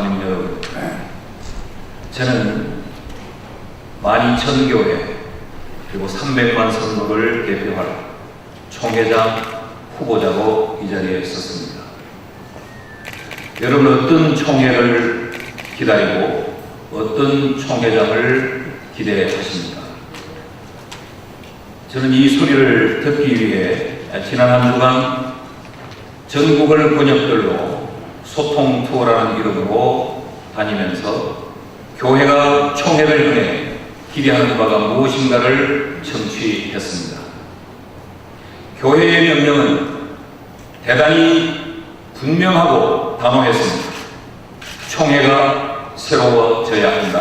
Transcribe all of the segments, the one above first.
장로님 여러분, 저는 12,000교회 그리고 300만 성도를 대표할 총회장 후보자로 이 자리에 섰습니다. 여러분 어떤 총회를 기다리고 어떤 총회장을 기대하십니까? 저는 이 소리를 듣기 위해 지난 한 주간 전국을 번역들로 소통 투어라는 이름으로 다니면서 교회가 총회를 통해 기대하는 바가 무엇인가를 청취했습니다. 교회의 명령은 대단히 분명하고 단호했습니다. 총회가 새로워져야 한다.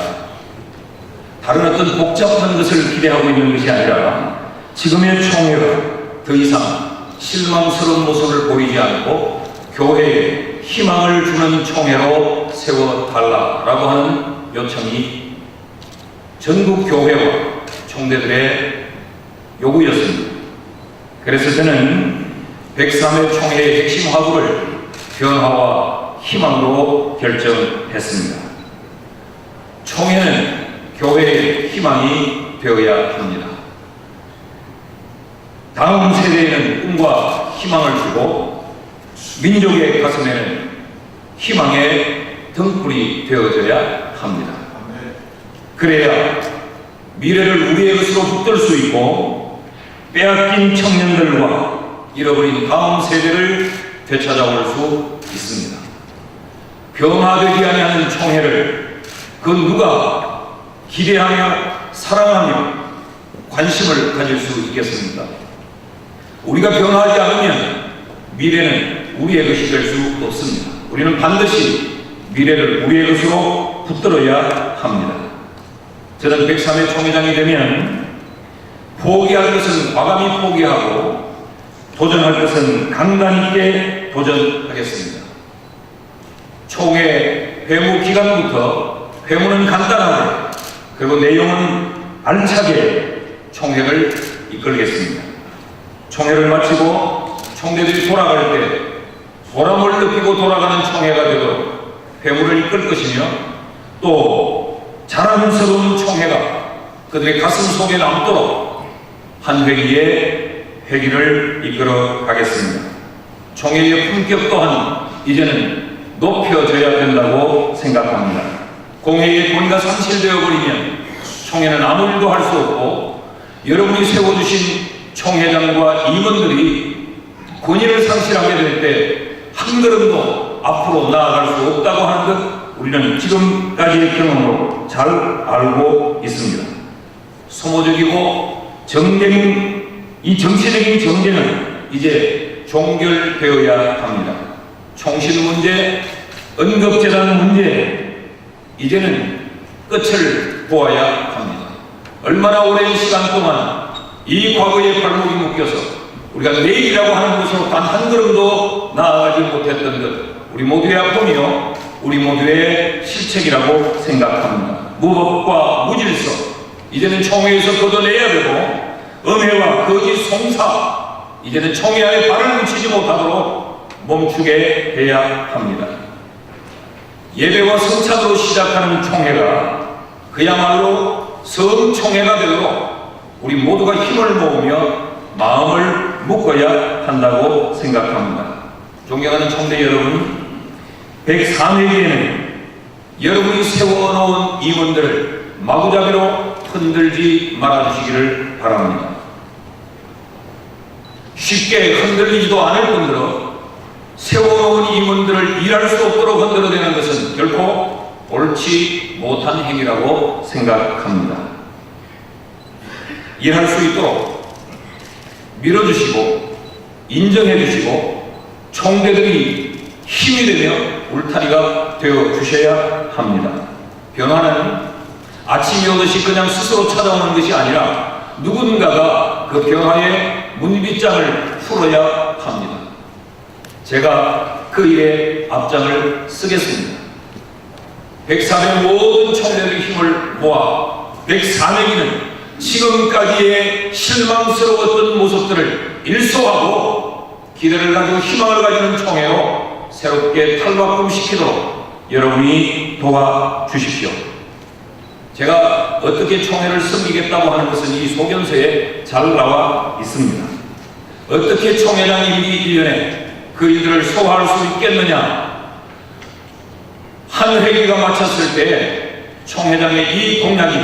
다른 어떤 복잡한 것을 기대하고 있는 것이 아니라 지금의 총회가 더 이상 실망스러운 모습을 보이지 않고 교회에 희망을 주는 총회로 세워달라라고 하는 요청이 전국 교회와 총대들의 요구였습니다. 그래서 저는 103회 총회의 핵심 화두를 변화와 희망으로 결정했습니다. 총회는 교회의 희망이 되어야 합니다. 다음 세대에는 꿈과 희망을 주고 민족의 가슴에는 희망의 등불이 되어져야 합니다. 그래야 미래를 우리의 것으로 붙들 수 있고 빼앗긴 청년들과 잃어버린 다음 세대를 되찾아올 수 있습니다. 변화되지 아니하는 총회를 그 누가 기대하며 사랑하며 관심을 가질 수 있겠습니까? 우리가 변화하지 않으면 미래는 우리의 것이 될 수 없습니다. 우리는 반드시 미래를 우리의 것으로 붙들어야 합니다. 저는 103회 총회장이 되면 포기할 것은 과감히 포기하고 도전할 것은 강단 있게 도전하겠습니다. 총회 회무 기간부터 회무는 간단하게 그리고 내용은 알차게 총회를 이끌겠습니다. 총회를 마치고 총대들이 돌아갈 때 보람을 느끼고 돌아가는 총회가 되도록 회무를 이끌 것이며 또 자랑스러운 총회가 그들의 가슴 속에 남도록 한 회기의 회기를 이끌어 가겠습니다. 총회의 품격 또한 이제는 높여져야 된다고 생각합니다. 공회의 권위가 상실되어 버리면 총회는 아무 일도 할 수 없고 여러분이 세워주신 총회장과 임원들이 권위를 상실하게 될 때 한 걸음도 앞으로 나아갈 수 없다고 하는 것 우리는 지금까지의 경험으로 잘 알고 있습니다. 소모적이고 정적인 이 정치적인 정제는 이제 종결되어야 합니다. 총신 문제, 언급재단 문제 이제는 끝을 보아야 합니다. 얼마나 오랜 시간 동안 이 과거의 발목이 묶여서 우리가 내일이라고 하는 곳으로 단 한 걸음도 나아가지 못했던 것 우리 모두의 아픔이요 우리 모두의 실책이라고 생각합니다. 무법과 무질서 이제는 총회에서 걷어내야 되고 음해와 거짓 송사 이제는 총회 안에 발을 묻히지 못하도록 멈추게 해야 합니다. 예배와 성찬으로 시작하는 총회가 그야말로 성총회가 되도록 우리 모두가 힘을 모으며 마음을 묶어야 한다고 생각합니다. 존경하는 총대 여러분, 103회기에는 여러분이 세워놓은 임원들을 마구잡이로 흔들지 말아주시기를 바랍니다. 쉽게 흔들리지도 않을 뿐더러 세워놓은 임원들을 일할 수 없도록 흔들어대는 것은 결코 옳지 못한 행위라고 생각합니다. 일할 수 있도록 밀어주시고 인정해주시고 총대들이 힘이 되며 울타리가 되어 주셔야 합니다. 변화는 아침이 오듯이 그냥 스스로 찾아오는 것이 아니라 누군가가 그 변화의 문빗장을 풀어야 합니다. 제가 그 일에 앞장을 쓰겠습니다. 104명 모든 총대의 힘을 모아 104명이는 지금까지의 실망스러웠던 모습들을 일소하고 기대를 가지고 희망을 가지는 총회로 새롭게 탈바꿈시키도록 여러분이 도와주십시오. 제가 어떻게 총회를 섬기겠다고 하는 것은 이 소견서에 잘 나와 있습니다. 어떻게 총회장이 미리 1년에 그 일들을 소화할 수 있겠느냐? 한 회기가 마쳤을 때 총회장의 이 공약이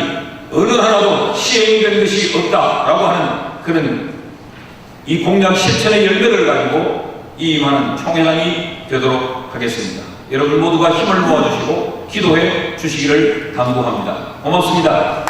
어느 하나도 시행된 것이 없다라고 하는 그런 이 공약 실천의 열매를 가지고 이 임하는 총회장이 되도록 하겠습니다. 여러분 모두가 힘을 모아주시고 기도해 주시기를 당부합니다. 고맙습니다.